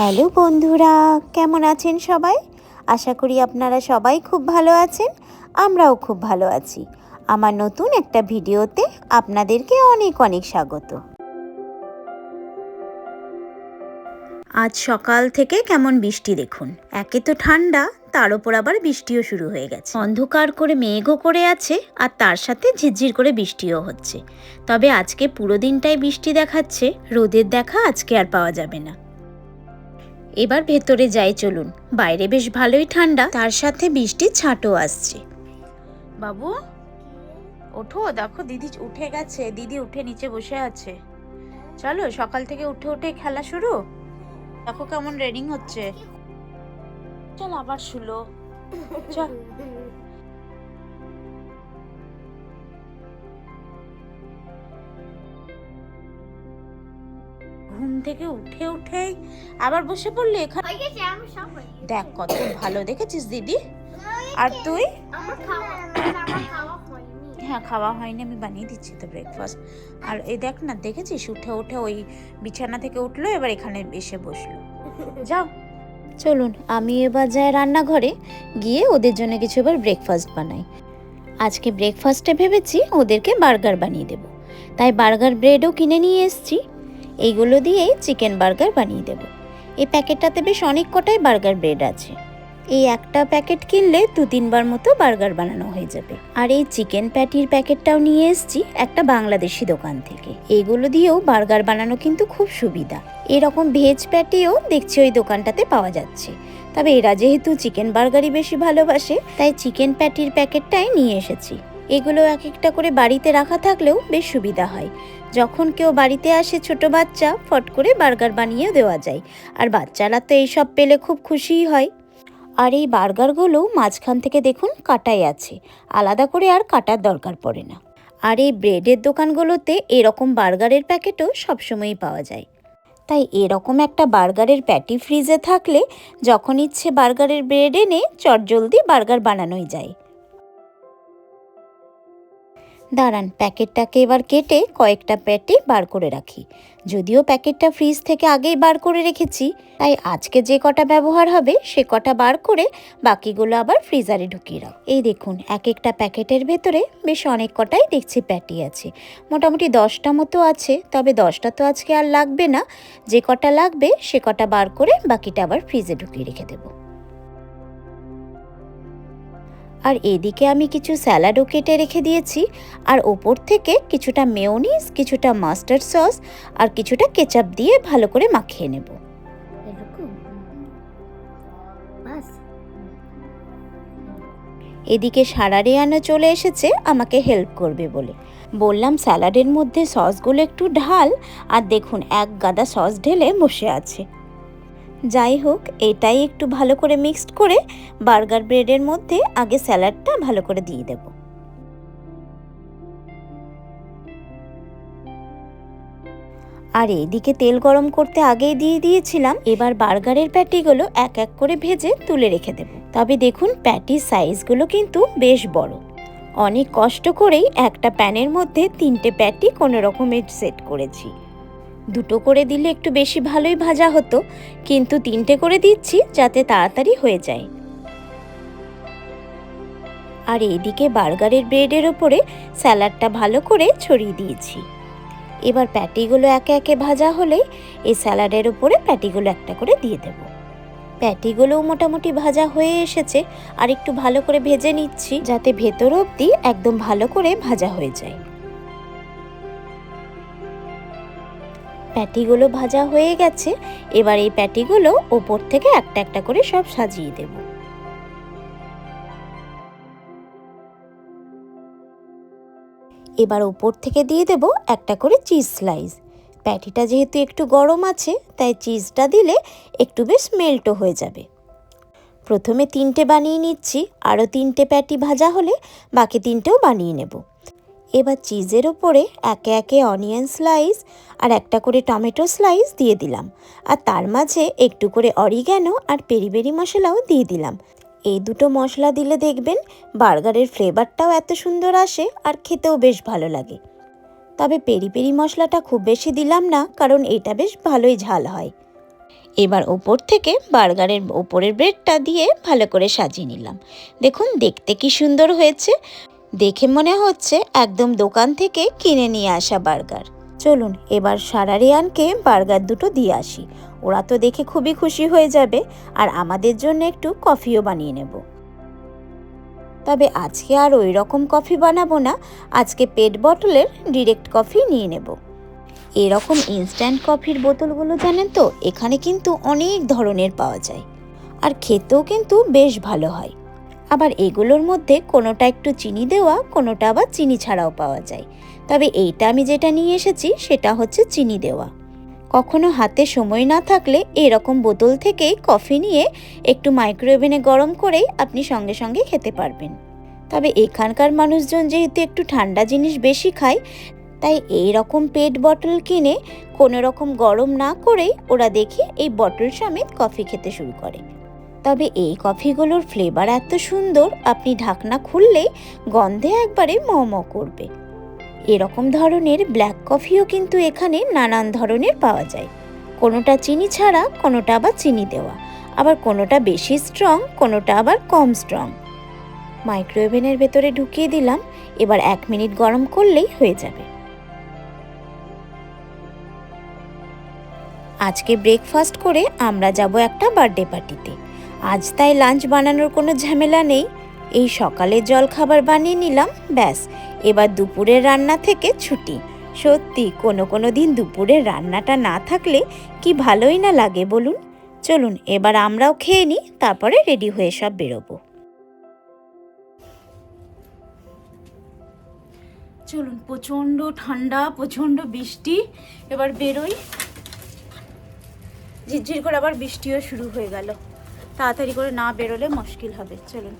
Hello বন্ধুরা, কেমন আছেন সবাই? আশা করি আপনারা সবাই খুব ভালো আছেন, আমরাও খুব ভালো আছি। আমার নতুন একটা ভিডিওতে আপনাদেরকে অনেক অনেক স্বাগত। আজ সকাল থেকে কেমন বৃষ্টি দেখুন। একে তো ঠান্ডা, তার ওপর আবার বৃষ্টিও শুরু হয়ে গেছে। অন্ধকার করে মেঘও করে আছে, আর তার সাথে ঝিরঝির করে বৃষ্টিও হচ্ছে। তবে আজকে পুরো দিনটাই বৃষ্টি দেখাচ্ছে, রোদের দেখা আজকে আর পাওয়া যাবে না। এবার ভেতরে যাই চলুন। বাইরে বেশ ভালোই ঠান্ডা, তার সাথে বৃষ্টির ছাঁটও আসছে। বাবু, ওঠো, দেখো দিদি উঠে গেছে, দিদি উঠে নিচে বসে আছে। চলো, সকাল থেকে উঠে উঠে খেলা শুরু। দেখো কেমন রেডিং হচ্ছে। চল আবার শুলো। চল। থেকে উঠে উঠেই আবার বসে পড়লি এখানে। দেখ কত ভালো দেখেছিস দিদি। আর তুই? আমার খাওয়া আমার খাওয়া হয়নি। হ্যাঁ খাওয়া হয়নি আমি বানিয়ে দিচ্ছি তো ব্রেকফাস্ট আর এই দেখ না দেখেছিস? উঠে উঠে ওই বিছানা থেকে উঠল এবার এখানে এসে বসল। যাও। চলুন আমি এবার যাই রান্নাঘরে গিয়ে ওদের জন্য কিছু এবার ব্রেকফাস্ট বানাই। আজকে ব্রেকফাস্টে ভেবেছি ওদেরকে বার্গার বানিয়ে দেব। তাই বার্গার ব্রেডও কিনে নিয়ে এসেছি। এইগুলো দিয়েই চিকেন বার্গার বানিয়ে দেব। এই প্যাকেটটাতে বেশ অনেক কটাই বার্গার ব্রেড আছে। এই একটা প্যাকেট কিনলে দু তিনবার মতো বার্গার বানানো হয়ে যাবে। আর এই চিকেন প্যাটির প্যাকেটটাও নিয়ে এসেছি একটা বাংলাদেশি দোকান থেকে। এগুলো দিয়েও বার্গার বানানো কিন্তু খুব সুবিধা। এরকম ভেজ প্যাটিও দেখছি ওই দোকানটাতে পাওয়া যাচ্ছে। তবে এরা যেহেতু চিকেন বার্গারই বেশি ভালোবাসে, তাই চিকেন প্যাটির প্যাকেটটাই নিয়ে এসেছি। এগুলো এক একটা করে বাড়িতে রাখা থাকলেও বেশ সুবিধা হয়। যখন কেউ বাড়িতে আসে ছোট বাচ্চা, ফট করে বার্গার বানিয়ে দেওয়া যায়। আর বাচ্চারা তো এইসব পেলে খুব খুশিই হয়। আর এই বার্গারগুলো মাঝখান থেকে দেখুন কাটাই আছে। আলাদা করে আর কাটার দরকার পড়ে না। আর এই ব্রেডের দোকানগুলোতে এরকম বার্গারের প্যাকেটও সবসময়ই পাওয়া যায়। তাই এরকম একটা বার্গারের প্যাটি ফ্রিজে থাকলে যখন ইচ্ছে বার্গারের ব্রেড এনে চটজলদি বার্গার বানানোই যায়। দাঁড়ান, প্যাকেটটাকে এবার কেটে কয়েকটা প্যাটি বার করে রাখি। যদিও প্যাকেটটা ফ্রিজ থেকে আগেই বার করে রেখেছি, তাই আজকে যে কটা ব্যবহার হবে, সে কটা বার করে বাকিগুলো আবার ফ্রিজারে ঢুকিয়ে রাখ। এই দেখুন এক একটা প্যাকেটের ভেতরে বেশ অনেক কটাই দেখছি প্যাটি আছে। মোটামুটি দশটা মতো আছে, তবে দশটা তো আজকে আর লাগবে না। যে কটা লাগবে, সে কটা বার করে বাকিটা আবার ফ্রিজে ঢুকিয়ে রেখে দেবো। আর এদিকে আমি কিছু স্যালাডও কেটে রেখে দিয়েছি আর ওপর থেকে কিছুটা মেয়োনিজ কিছুটা মাস্টার্ড সস আর কিছুটা কেচাপ দিয়ে ভালো করে মাখিয়ে নেব। এদিকে সারা রেয়ানো চলে এসেছে আমাকে হেল্প করবে বলে। বললাম স্যালাডের মধ্যে সসগুলো একটু ঢাল আর দেখুন এক গাদা সস ঢেলে বসে আছে। যাই হোক, এটাই একটু ভালো করে মিক্সড করে বার্গার ব্রেডের মধ্যে আগে স্যালাডটা ভালো করে দিয়ে দেব। আর এইদিকে তেল গরম করতে আগেই দিয়ে দিয়েছিলাম, এবার বার্গারের প্যাটিগুলো এক এক করে ভেজে তুলে রেখে দেব। তবে দেখুন প্যাটির সাইজগুলো কিন্তু বেশ বড়। অনেক কষ্ট করেই একটা প্যানের মধ্যে তিনটে প্যাটি কোনো রকমের সেট করেছি। দুটো করে দিলে একটু বেশি ভালোই ভাজা হতো, কিন্তু তিনটে করে দিচ্ছি যাতে তাড়াতাড়ি হয়ে যায়। আর এইদিকে বার্গারের ব্রেডের ওপরে স্যালাডটা ভালো করে ছড়িয়ে দিয়েছি। এবার প্যাটিগুলো একে একে ভাজা হলেই এই স্যালাডের ওপরে প্যাটিগুলো একটা করে দিয়ে দেব। প্যাটিগুলোও মোটামুটি ভাজা হয়ে এসেছে, আর একটু ভালো করে ভেজে নিচ্ছি যাতে ভেতর অবধি একদম ভালো করে ভাজা হয়ে যায়। প্যাটিগুলো ভাজা হয়ে গেছে, এবার এই প্যাটিগুলো ওপর থেকে একটা একটা করে সব সাজিয়ে দেব। এবার ওপর থেকে দিয়ে দেব একটা করে চিজ স্লাইস। প্যাটিটা যেহেতু একটু গরম আছে, তাই চিজটা দিলে একটু বেশ মেল্টও হয়ে যাবে। প্রথমে তিনটে বানিয়ে নিচ্ছি, আরও তিনটে প্যাটি ভাজা হলে বাকি তিনটেও বানিয়ে নেব। এবার চিজের ওপরে একে একে অনিয়ন স্লাইস আর একটা করে টমেটো স্লাইস দিয়ে দিলাম। আর তার মাঝে একটু করে অরিগ্যানো আর পেরি পেরি মশলাও দিয়ে দিলাম। এই দুটো মশলা দিলে দেখবেন বার্গারের ফ্লেভারটাও এত সুন্দর আসে আর খেতেও বেশ ভালো লাগে। তবে পেরি পেরি মশলাটা খুব বেশি দিলাম না, কারণ এটা বেশ ভালোই ঝাল হয়। এবার ওপর থেকে বার্গারের ওপরের ব্রেডটা দিয়ে ভালো করে সাজিয়ে নিলাম। দেখুন, দেখতে কি সুন্দর হয়েছে। দেখে মনে হচ্ছে একদম দোকান থেকে কিনে নিয়ে আসা বার্গার। চলুন, এবার সারারিয়ানকে বার্গার দুটো দিয়ে আসি। ওরা তো দেখে খুবই খুশি হয়ে যাবে, আর আমাদের জন্য একটু কফিও বানিয়ে নেব। তবে আজকে আর ওই রকম কফি বানাবো না, আজকে পেট বটলের ডিরেক্ট কফি নিয়ে নেব। এরকম ইনস্ট্যান্ট কফির বোতলগুলো জানেন তো, এখানে কিন্তু অনেক ধরনের পাওয়া যায়। আর খেতেও কিন্তু বেশ ভালো হয়। আবার এগুলোর মধ্যে কোনোটা একটু চিনি দেওয়া, কোনোটা আবার চিনি ছাড়াও পাওয়া যায়। তবে এইটা আমি যেটা নিয়ে এসেছি, সেটা হচ্ছে চিনি দেওয়া। কখনো হাতে সময় না থাকলে এরকম বোতল থেকেই কফি নিয়ে একটু মাইক্রোওভেনে গরম করেই আপনি সঙ্গে সঙ্গে খেতে পারবেন। তবে এখানকার মানুষজন যেহেতু একটু ঠান্ডা জিনিস বেশি খায়, তাই এই রকম পেট বটল কিনে কোনো রকম গরম না করেই ওরা দেখি এই বটল সমেত কফি খেতে শুরু করে। তবে এই কফিগুলোর ফ্লেভার এত সুন্দর, আপনি ঢাকনা খুললে গন্ধে একবারে ম করবে। এরকম ধরনের ব্ল্যাক কফিও কিন্তু এখানে নানান ধরনের পাওয়া যায়। কোনোটা চিনি ছাড়া, কোনোটা আবার চিনি দেওয়া। আবার কোনোটা বেশি স্ট্রং কোনোটা আবার কম স্ট্রং মাইক্রোওভেনের ভেতরে ঢুকিয়ে দিলাম, এবার এক মিনিট গরম করলেই হয়ে যাবে। আজকে ব্রেকফাস্ট করে আমরা যাব একটা বার্থডে পার্টিতে আজ তাই লাঞ্চ বানানোর কোনো ঝামেলা নেই। এই সকালের জল খাবার বানিয়ে নিলাম, ব্যাস। এবার দুপুরের রান্না থেকে ছুটি। সত্যি, কোনো কোনো দিন দুপুরের রান্নাটা না থাকলে কি ভালোই না লাগে বলুন? চলুন, এবার আমরাও খেয়ে নিই, তারপরে রেডি হয়ে সব বেরোবো। চলুন, প্রচণ্ড ঠান্ডা, প্রচণ্ড বৃষ্টি, এবার বেরোই। ঝিরঝির করে আবার বৃষ্টিও শুরু হয়ে গেল। তাড়াতাড়ি করে না বেরোলে মুশকিল হবে, চলুন।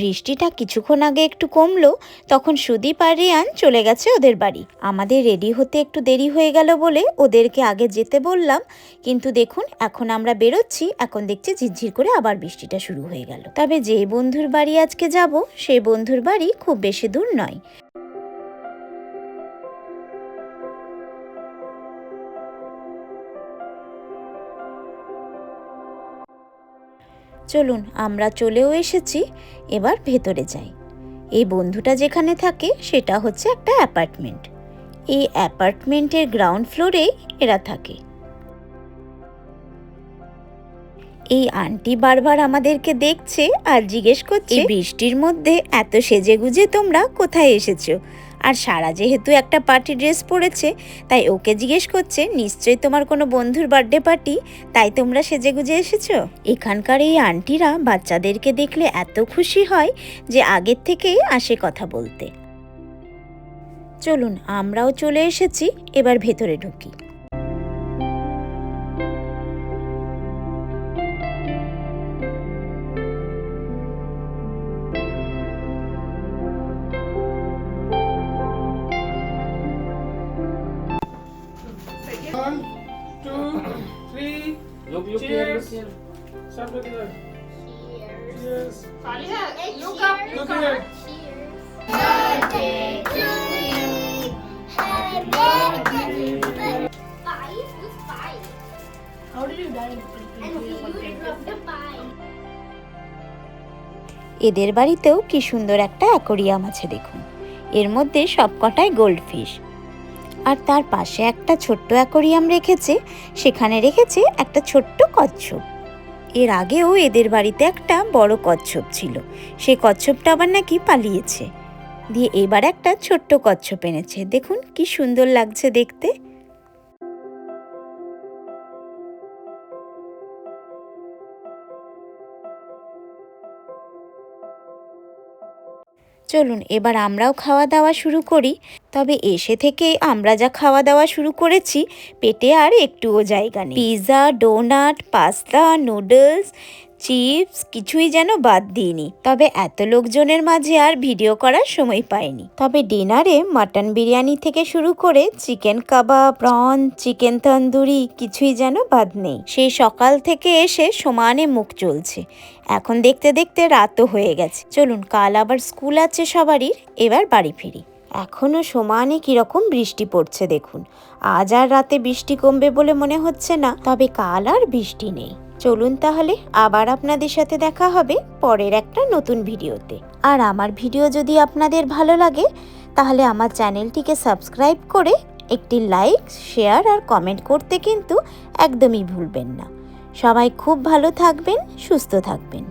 বৃষ্টিটা কিছুক্ষণ আগে একটু কমলো, তখন সুদীপ আর রিয়ান চলে গেছে ওদের বাড়ি। আমাদের রেডি হতে একটু দেরি হয়ে গেল বলে ওদেরকে আগে যেতে বললাম, কিন্তু দেখুন, এখন আমরা বেরোচ্ছি, এখন দেখছি ঝিরঝির করে আবার বৃষ্টিটা শুরু হয়ে গেল। তবে যে বন্ধুর বাড়ি আজকে যাব সেই বন্ধুর বাড়ি খুব বেশি দূর নয়। চলুন, আমরা চলেও এসেছি। এবার ভেতরে যাই। এই বন্ধুটা যেখানে থাকে, সেটা হচ্ছে একটা অ্যাপার্টমেন্ট। এই অ্যাপার্টমেন্টের গ্রাউন্ড ফ্লোরেই এরা থাকে। এই আন্টি বারবার আমাদেরকে দেখছে আর জিজ্ঞেস করছে বৃষ্টির মধ্যে এত সেজে গুজে তোমরা কোথায় এসেছ? আর সারা যেহেতু একটা পার্টি ড্রেস পরেছে, তাই ওকে জিজ্ঞেস করছে, নিশ্চয়ই তোমার কোনো বন্ধুর বার্থডে পার্টি? তাই তোমরা সেজে গুজে এসেছ? এখানকার এই আন্টিরা বাচ্চাদেরকে দেখলে এত খুশি হয় যে আগের থেকেই আসে কথা বলতে। চলুন আমরাও চলে এসেছি, এবার ভেতরে ঢুকি। Look, look here, look here. Start looking at. Cheers. Yes. Hey, Look up, cheers. look here. Cheers. Five? Who's five? How did you die? And you dropped the five. এদের বাড়িতেও কি সুন্দর একটা অ্যাকোরিয়াম আছে দেখুন এর মধ্যে সবকটাই গোল্ড ফিশ আর তার পাশে একটা ছোট্ট অ্যাকোরিয়াম রেখেছে, সেখানে রেখেছে একটা ছোট্ট কচ্ছপ। এর আগেও এদের বাড়িতে একটা বড় কচ্ছপ ছিল। সেই কচ্ছপটা আবার নাকি পালিয়েছে। দিয়ে এবার একটা ছোট্ট কচ্ছপ এনেছে। দেখুন কি সুন্দর লাগছে দেখতে। চলুন, এবার আমরাও খাওয়া দাওয়া শুরু করি। তবে এসে থেকে আমরা যা খাওয়া দাওয়া শুরু করেছি, পেটে আর একটুও জায়গা নেই। Pizza donut, pasta, noodles chips কিছুই যেন বাদ দিইনি। তবে এত লোকজনের মাঝে আর ভিডিও করার সময় পাইনি। তবে ডিনারে মাটন বিরিয়ানি থেকে শুরু করে chicken kebab, prawn, chicken tandoori কিছুই যেন বাদ নেই। সেই সকাল থেকে এসে সমানে মুখ চলছে। এখন দেখতে দেখতে রাতও হয়ে গেছে। চলুন, কাল আবার স্কুল আছে সবারই, এবার বাড়ি ফিরি। এখনও সমানে কীরকম বৃষ্টি পড়ছে দেখুন। আজ আর রাতে বৃষ্টি কমবে বলে মনে হচ্ছে না, তবে কাল আর বৃষ্টি নেই। চলুন তাহলে আবার আপনাদের সাথে দেখা হবে পরের একটা নতুন ভিডিওতে। আর আমার ভিডিও যদি আপনাদের ভালো লাগে, তাহলে আমার চ্যানেলটিকে সাবস্ক্রাইব করে একটি লাইক, শেয়ার আর কমেন্ট করতে কিন্তু একদমই ভুলবেন না। সবাই খুব ভালো থাকবেন, সুস্থ থাকবেন।